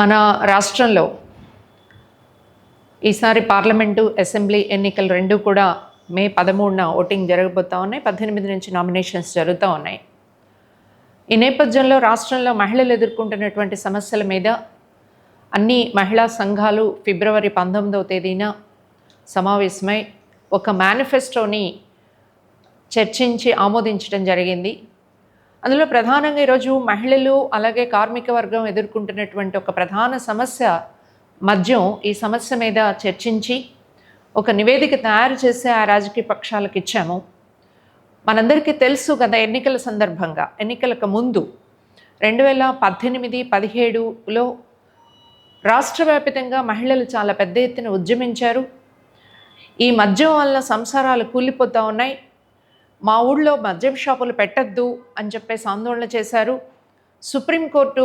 మన రాష్ట్రంలో ఈసారి పార్లమెంటు అసెంబ్లీ ఎన్నికలు రెండు కూడా మే పదమూడున ఓటింగ్ జరగబోతూ ఉన్నాయి. పద్దెనిమిది నుంచి నామినేషన్స్ జరుగుతూ ఉన్నాయి. ఈ నేపథ్యంలో రాష్ట్రంలో మహిళలు ఎదుర్కొంటున్నటువంటి సమస్యల మీద అన్ని మహిళా సంఘాలు ఫిబ్రవరి పంతొమ్మిదవ తేదీన సమావేశమై ఒక మేనిఫెస్టోని చర్చించి ఆమోదించడం జరిగింది. అందులో ప్రధానంగా ఈరోజు మహిళలు అలాగే కార్మిక వర్గం ఎదుర్కొంటున్నటువంటి ఒక ప్రధాన సమస్య మద్యం. ఈ సమస్య మీద చర్చించి ఒక నివేదిక తయారు చేసి ఆ రాజకీయ పక్షాలకు ఇచ్చాము. మనందరికీ తెలుసు గత ఎన్నికల సందర్భంగా ఎన్నికలకు ముందు రెండు వేల పద్దెనిమిది పదిహేడులో రాష్ట్ర వ్యాప్తంగా మహిళలు చాలా పెద్ద ఎత్తున ఉద్యమించారు. ఈ మద్యం వల్ల సంసారాలు కూలిపోతూ ఉన్నాయి. మా ఊళ్ళో మద్యం షాపులు పెట్టద్దు అని చెప్పేసి ఆందోళన చేశారు. సుప్రీంకోర్టు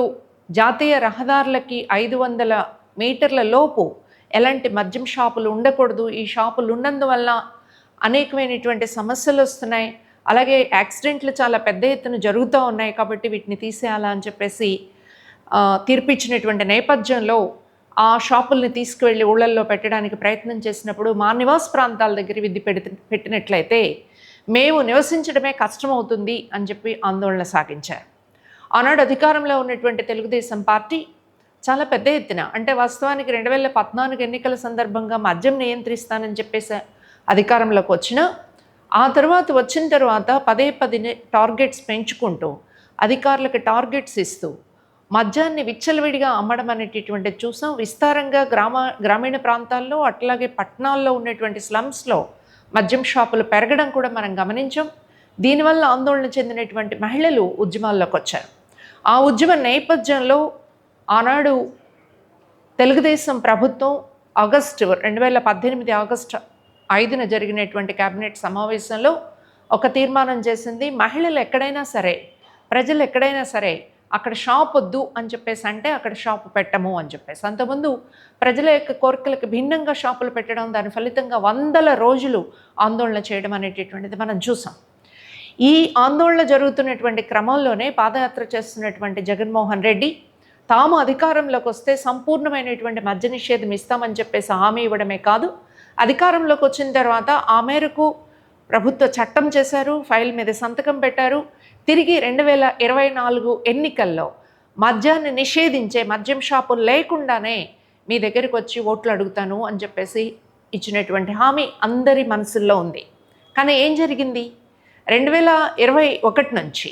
జాతీయ రహదారులకి ఐదు వందల మీటర్ల లోపు ఎలాంటి మద్యం షాపులు ఉండకూడదు. ఈ షాపులు ఉన్నందువల్ల అనేకమైనటువంటి సమస్యలు వస్తున్నాయి. అలాగే యాక్సిడెంట్లు చాలా పెద్ద ఎత్తున జరుగుతూ ఉన్నాయి కాబట్టి వీటిని తీసేయాలా అని చెప్పేసి తీర్పిచ్చినటువంటి నేపథ్యంలో ఆ షాపుల్ని తీసుకువెళ్ళి ఊళ్ళల్లో పెట్టడానికి ప్రయత్నం చేసినప్పుడు మా నివాస ప్రాంతాల దగ్గర విధి పెడితే పెట్టినట్లయితే మేము నివసించడమే కష్టమవుతుంది అని చెప్పి ఆందోళన సాగించారు. ఆనాడు అధికారంలో ఉన్నటువంటి తెలుగుదేశం పార్టీ చాలా పెద్ద ఎత్తున అంటే వాస్తవానికి రెండు వేల పద్నాలుగు ఎన్నికల సందర్భంగా మద్యం నియంత్రిస్తానని చెప్పేసి అధికారంలోకి వచ్చిన ఆ తర్వాత వచ్చిన తర్వాత పదే పది టార్గెట్స్ పెంచుకుంటూ అధికారులకు టార్గెట్స్ ఇస్తూ మద్యాన్ని విచ్చలవిడిగా అమ్మడం అనేటటువంటిది చూసాం. విస్తారంగా గ్రామ గ్రామీణ ప్రాంతాల్లో అట్లాగే పట్టణాల్లో ఉన్నటువంటి స్లమ్స్లో మద్యం షాపులు పెరగడం కూడా మనం గమనించాం. దీనివల్ల ఆందోళన చెందినటువంటి మహిళలు ఉద్యమాల్లోకి వచ్చారు. ఆ ఉద్యమ నేపథ్యంలో ఆనాడు తెలుగుదేశం ప్రభుత్వం ఆగస్టు రెండు వేల పద్దెనిమిది ఆగస్టు ఐదున జరిగినటువంటి కేబినెట్ సమావేశంలో ఒక తీర్మానం చేసింది. మహిళలు ఎక్కడైనా సరే ప్రజలు ఎక్కడైనా సరే అక్కడ షాప్ వద్దు అని చెప్పేసి అంటే అక్కడ షాప్ పెట్టము అని చెప్పేసి. అంతకుముందు ప్రజల యొక్క కోరికలకు భిన్నంగా షాపులు పెట్టడం దాని ఫలితంగా వందల రోజులు ఆందోళన చేయడం అనేటటువంటిది మనం చూసాం. ఈ ఆందోళన జరుగుతున్నటువంటి క్రమంలోనే పాదయాత్ర చేస్తున్నటువంటి జగన్మోహన్ రెడ్డి తాము అధికారంలోకి వస్తే సంపూర్ణమైనటువంటి మద్య నిషేధం ఇస్తామని చెప్పేసి హామీ ఇవ్వడమే కాదు అధికారంలోకి వచ్చిన తర్వాత ఆ మేరకు ప్రభుత్వ చట్టం చేశారు ఫైల్ మీద సంతకం పెట్టారు తిరిగి రెండు వేల ఇరవై నాలుగు ఎన్నికల్లో మద్యాన్ని నిషేధించే మద్యం షాపులు లేకుండానే మీ దగ్గరికి వచ్చి ఓట్లు అడుగుతాను అని చెప్పేసి ఇచ్చినటువంటి హామీ అందరి మనసుల్లో ఉంది. కానీ ఏం జరిగింది? రెండు వేల ఇరవై ఒకటి నుంచి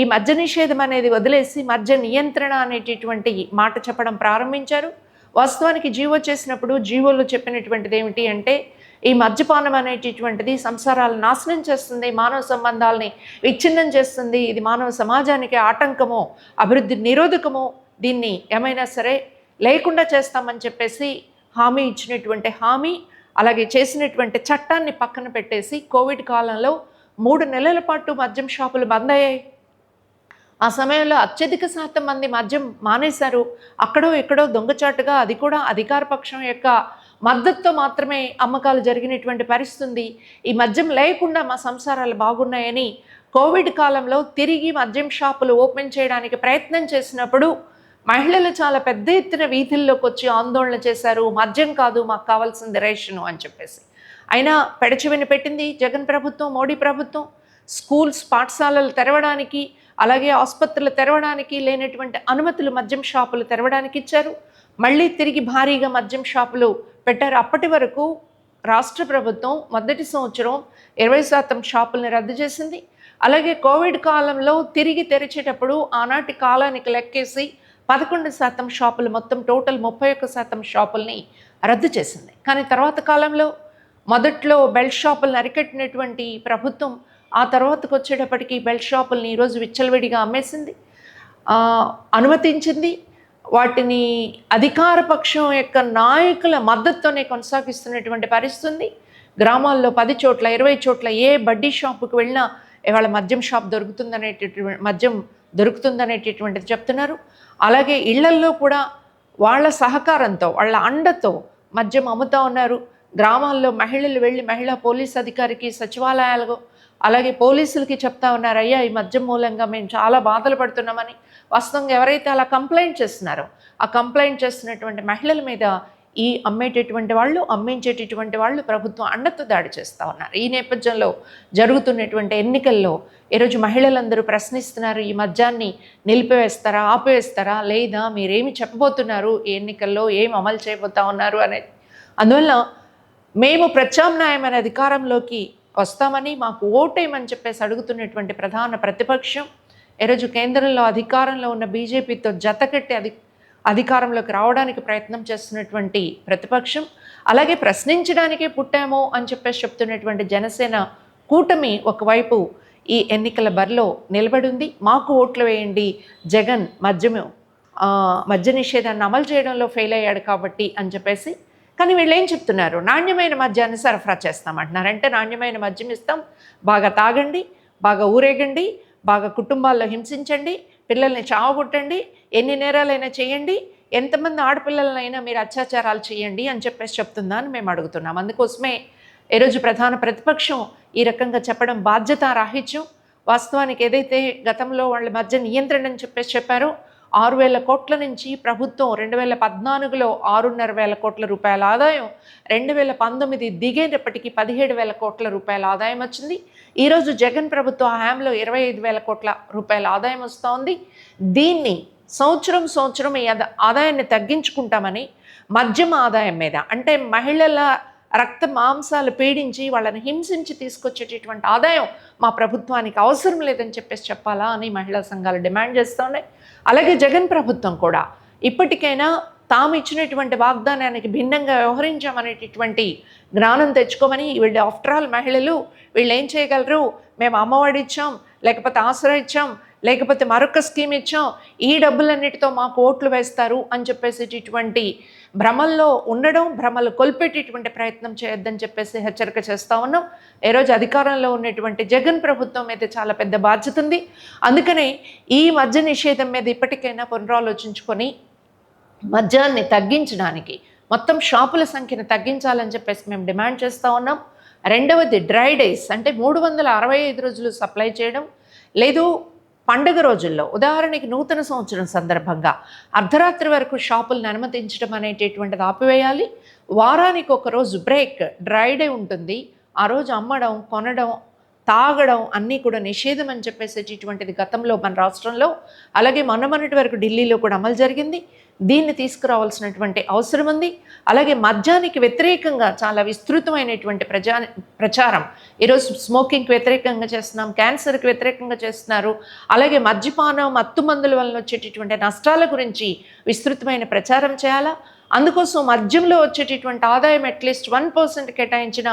ఈ మద్య నిషేధం అనేది వదిలేసి మద్య నియంత్రణ అనేటటువంటి మాట చెప్పడం ప్రారంభించారు. వాస్తవానికి జీవో చేసినప్పుడు జీవోలో చెప్పినటువంటిది ఏమిటి అంటే ఈ మద్యపానం అనేటటువంటిది సంసారాలు నాశనం చేస్తుంది మానవ సంబంధాలని విచ్ఛిన్నం చేస్తుంది ఇది మానవ సమాజానికి ఆటంకము అభివృద్ధి నిరోధకము దీన్ని ఏమైనా సరే లేకుండా చేస్తామని చెప్పేసి హామీ ఇచ్చినటువంటి హామీ అలాగే చేసినటువంటి చట్టాన్ని పక్కన పెట్టేసి కోవిడ్ కాలంలో మూడు నెలల పాటు మద్యం షాపులు బంద్ అయ్యాయి. ఆ సమయంలో అత్యధిక శాతం మంది మద్యం మానేశారు. అక్కడో ఎక్కడో దొంగచాటుగా అది కూడా అధికార పక్షం యొక్క మద్దతుతో మాత్రమే అమ్మకాలు జరిగినటువంటి పరిస్థితుంది ఈ మద్యం లేకుండా మా సంసారాలు బాగున్నాయని కోవిడ్ కాలంలో తిరిగి మద్యం షాపులు ఓపెన్ చేయడానికి ప్రయత్నం చేసినప్పుడు మహిళలు చాలా పెద్ద ఎత్తున వీధుల్లోకి వచ్చి ఆందోళన చేశారు. మద్యం కాదు మాకు కావాల్సింది రేషను అని చెప్పేసి. అయినా పెడచెవిని పెట్టింది జగన్ ప్రభుత్వం మోడీ ప్రభుత్వం. స్కూల్స్ పాఠశాలలు తెరవడానికి అలాగే ఆసుపత్రులు తెరవడానికి లేనటువంటి అనుమతులు మద్యం షాపులు తెరవడానికి ఇచ్చారు. మళ్ళీ తిరిగి భారీగా మద్యం షాపులు పెట్టారు. అప్పటి వరకు రాష్ట్ర ప్రభుత్వం మొదటి సంవత్సరం ఇరవై శాతం షాపుల్ని రద్దు చేసింది. అలాగే కోవిడ్ కాలంలో తిరిగి తెరిచేటప్పుడు ఆనాటి కాలానికి లెక్కేసి పదకొండు శాతం షాపులు మొత్తం టోటల్ ముప్పై ఒక్క శాతం షాపుల్ని రద్దు చేసింది. కానీ తర్వాత కాలంలో మొదట్లో బెల్ట్ షాపులను అరికట్టినటువంటి ప్రభుత్వం ఆ తర్వాతకు వచ్చేటప్పటికి బెల్ట్ షాపుల్ని ఈరోజు విచ్చలవిడిగా అమ్మేసింది. అనుమతించింది. వాటిని అధికారపక్షం యొక్క నాయకుల మద్దతుతోనే కొనసాగిస్తున్నటువంటి పరిస్థితి ఉంది గ్రామాల్లో పది చోట్ల ఇరవై చోట్ల ఏ బడ్డీ షాపుకి వెళ్ళినా ఇవాళ మద్యం షాప్ దొరుకుతుందనేటటువంటి మద్యం దొరుకుతుందనేటటువంటిది చెప్తున్నారు. అలాగే ఇళ్ళల్లో కూడా వాళ్ళ సహకారంతో వాళ్ళ అండతో మద్యం అమ్ముతా ఉన్నారు. గ్రామాల్లో మహిళలు వెళ్ళి మహిళా పోలీస్ అధికారికి సచివాలయాలకు అలాగే పోలీసులకి చెప్తా ఉన్నారు అయ్యా ఈ మద్యం మూలంగా మేము చాలా బాధలు పడుతున్నామని వాస్తవంగా ఎవరైతే అలా కంప్లైంట్ చేస్తున్నారో ఆ కంప్లైంట్ చేస్తున్నటువంటి మహిళల మీద ఈ అమ్మేటటువంటి వాళ్ళు అమ్మించేటటువంటి వాళ్ళు ప్రభుత్వం అండతో దాడి చేస్తూ ఉన్నారు. ఈ నేపథ్యంలో జరుగుతున్నటువంటి ఎన్నికల్లో ఈరోజు మహిళలందరూ ప్రశ్నిస్తున్నారు ఈ మద్యాన్ని నిలిపివేస్తారా ఆపివేస్తారా లేదా మీరేమి చెప్పబోతున్నారు ఈ ఎన్నికల్లో ఏం అమలు చేయబోతా ఉన్నారు అనేది. అందువల్ల మేము ప్రత్యామ్నాయమైన అధికారంలోకి వస్తామని మాకు ఓటేయమని చెప్పేసి అడుగుతున్నటువంటి ప్రధాన ప్రతిపక్షం ఈరోజు కేంద్రంలో అధికారంలో ఉన్న బీజేపీతో జతకట్టి అధి అధికారంలోకి రావడానికి ప్రయత్నం చేస్తున్నటువంటి ప్రతిపక్షం. అలాగే ప్రశ్నించడానికే పుట్టామో అని చెప్పేసి చెప్తున్నటువంటి జనసేన కూటమి ఒకవైపు ఈ ఎన్నికల బరిలో నిలబడింది. మాకు ఓట్లు వేయండి జగన్ మద్యము మద్య నిషేధాన్ని అమలు చేయడంలో ఫెయిల్ అయ్యాడు కాబట్టి అని చెప్పేసి. కానీ వీళ్ళు ఏం చెప్తున్నారు? నాణ్యమైన మద్యాన్ని సరఫరా చేస్తామంటున్నారు. అంటే నాణ్యమైన మద్యం ఇస్తాం. బాగా తాగండి బాగా ఊరేగండి బాగా కుటుంబాల్లో హింసించండి పిల్లల్ని చావగొట్టండి ఎన్ని నేరాలైనా చేయండి ఎంతమంది ఆడపిల్లలనైనా మీరు అత్యాచారాలు చేయండి అని చెప్పేసి చెప్తుందా అని మేము అడుగుతున్నాం. అందుకోసమే ఈరోజు ప్రధాన ప్రతిపక్షం ఈ రకంగా చెప్పడం బాధ్యత రాహిత్యం వాస్తవానికి ఏదైతే గతంలో వాళ్ళ మధ్య నియంత్రణ అని చెప్పేసి చెప్పారో ఆరు వేల కోట్ల నుంచి ప్రభుత్వం రెండు వేల పద్నాలుగులో ఆరున్నర వేల కోట్ల రూపాయల ఆదాయం రెండు వేల పంతొమ్మిది దిగేటప్పటికి పదిహేడు వేల కోట్ల రూపాయల ఆదాయం వచ్చింది. ఈరోజు జగన్ ప్రభుత్వ హయాంలో ఇరవై ఐదు వేల కోట్ల రూపాయల ఆదాయం వస్తూ ఉంది దీన్ని సంవత్సరం సంవత్సరం ఈ ఆదాయాన్ని తగ్గించుకుంటామని మద్యం ఆదాయం మీద అంటే మహిళల రక్త మాంసాలు పీడించి వాళ్ళని హింసించి తీసుకొచ్చేటటువంటి ఆదాయం మా ప్రభుత్వానికి అవసరం లేదని చెప్పేసి చెప్పాలా అని మహిళా సంఘాలు డిమాండ్ చేస్తున్నాయి అలాగే జగన్ ప్రభుత్వం కూడా ఇప్పటికైనా తాము ఇచ్చినటువంటి వాగ్దానానికి భిన్నంగా వ్యవహరించామనేటటువంటి జ్ఞానం తెచ్చుకోమని వీళ్ళు ఆఫ్టర్ ఆల్ మహిళలు వీళ్ళు ఏం చేయగలరు? మేము అమ్మఒడి ఇచ్చాం లేకపోతే ఆసరా ఇచ్చాం లేకపోతే మరొక స్కీమ్ ఇచ్చాం. ఈ డబ్బులన్నిటితో మాకు ఓట్లు వేస్తారు అని చెప్పేసి ఇటువంటి భ్రమల్లో ఉండడం భ్రమలు కొల్పెట్టేటువంటి ప్రయత్నం చేయొద్దని చెప్పేసి హెచ్చరిక చేస్తా ఉన్నాం. ఈ రోజు అధికారంలో ఉన్నటువంటి జగన్ ప్రభుత్వం మీద చాలా పెద్ద బాధ్యత ఉంది. అందుకనే ఈ మద్య నిషేధం మీద ఇప్పటికైనా పునరాలోచించుకొని మద్యాన్ని తగ్గించడానికి మొత్తం షాపుల సంఖ్యను తగ్గించాలని చెప్పేసి మేము డిమాండ్ చేస్తూ ఉన్నాం. రెండవది డ్రై డేస్ అంటే మూడు వందల అరవై ఐదు రోజులు సప్లై చేయడం. లేదు పండుగ రోజుల్లో ఉదాహరణకి నూతన సంవత్సరం సందర్భంగా అర్ధరాత్రి వరకు షాపులను అనుమతించడం అనేటటువంటిది ఆపివేయాలి. వారానికి ఒక రోజు బ్రేక్ డ్రై డే ఉంటుంది. ఆ రోజు అమ్మడం కొనడం తాగడం అన్నీ కూడా నిషేధం అని చెప్పేసేటటువంటిది గతంలో మన రాష్ట్రంలో. అలాగే మొన్న మొన్నటి వరకు ఢిల్లీలో కూడా అమలు జరిగింది. దీన్ని తీసుకురావాల్సినటువంటి అవసరం ఉంది. అలాగే మద్యానికి వ్యతిరేకంగా చాలా విస్తృతమైనటువంటి ప్రజా ప్రచారం. ఈరోజు స్మోకింగ్కి వ్యతిరేకంగా చేస్తున్నాం క్యాన్సర్కి వ్యతిరేకంగా చేస్తున్నారు. అలాగే మద్యపానం మత్తు మందుల వలన వచ్చేటటువంటి నష్టాల గురించి విస్తృతమైన ప్రచారం చేయాలా? అందుకోసం మద్యంలో వచ్చేటటువంటి ఆదాయం అట్లీస్ట్ వన్ పర్సెంట్ కేటాయించిన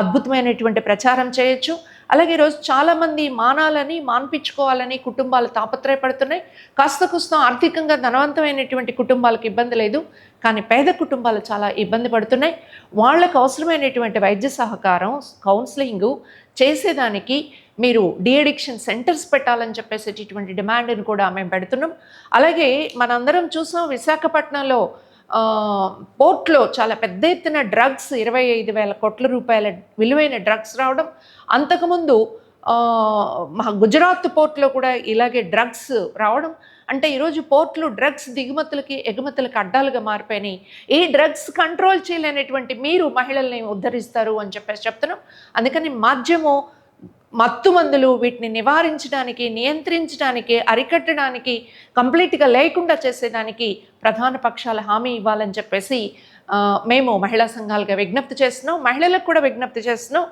అద్భుతమైనటువంటి ప్రచారం చేయొచ్చు. అలాగే ఈరోజు చాలామంది మానాలని మాన్పించుకోవాలని కుటుంబాలు తాపత్రయపడుతున్నాయి. కాస్త కుస్త ఆర్థికంగా ధనవంతమైనటువంటి కుటుంబాలకు ఇబ్బంది లేదు. కానీ పేద కుటుంబాలు చాలా ఇబ్బంది పడుతున్నాయి. వాళ్ళకు అవసరమైనటువంటి వైద్య సహకారం కౌన్సిలింగు చేసేదానికి మీరు డిఅడిక్షన్ సెంటర్స్ పెట్టాలని చెప్పేసేటటువంటి డిమాండ్ని కూడా మేము పెడుతున్నాం. అలాగే మనందరం చూసాం విశాఖపట్నంలో పోర్ట్లో చాలా పెద్ద ఎత్తున డ్రగ్స్ ఇరవై ఐదు వేల కోట్ల రూపాయల విలువైన డ్రగ్స్ రావడం అంతకుముందు మా గుజరాత్ పోర్ట్లో కూడా ఇలాగే డ్రగ్స్ రావడం. అంటే ఈరోజు పోర్ట్లు డ్రగ్స్ దిగుమతులకి ఎగుమతులకి అడ్డాలుగా మారిపోయినాయి. ఈ డ్రగ్స్ కంట్రోల్ చేయలేనటువంటి మీరు మహిళల్ని ఉద్ధరిస్తారు అని చెప్పేసి చెప్తున్నాం. అందుకని మాధ్యమం మత్తు మందులు వీటిని నివారించడానికి నియంత్రించడానికి అరికట్టడానికి కంప్లీట్గా లేకుండా చేసేదానికి ప్రధాన పక్షాల హామీ ఇవ్వాలని చెప్పేసి మేము మహిళా సంఘాలుగా విజ్ఞప్తి చేస్తున్నాం. మహిళలకు కూడా విజ్ఞప్తి చేస్తున్నాం.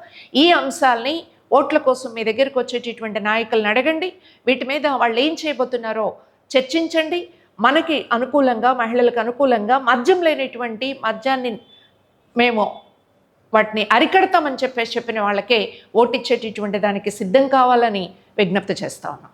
ఈ అంశాల్ని ఓట్ల కోసం మీ దగ్గరకు వచ్చేటటువంటి నాయకులను అడగండి. వీటి మీద వాళ్ళు ఏం చేయబోతున్నారో చర్చించండి. మనకి అనుకూలంగా మహిళలకు అనుకూలంగా మద్యం లేనటువంటి మద్యాన్ని మేము వాటిని అరికడతామని చెప్పేసి చెప్పిన వాళ్ళకే ఓటిచ్చేటటువంటి దానికి సిద్ధం కావాలని విజ్ఞప్తి చేస్తా ఉన్నాం.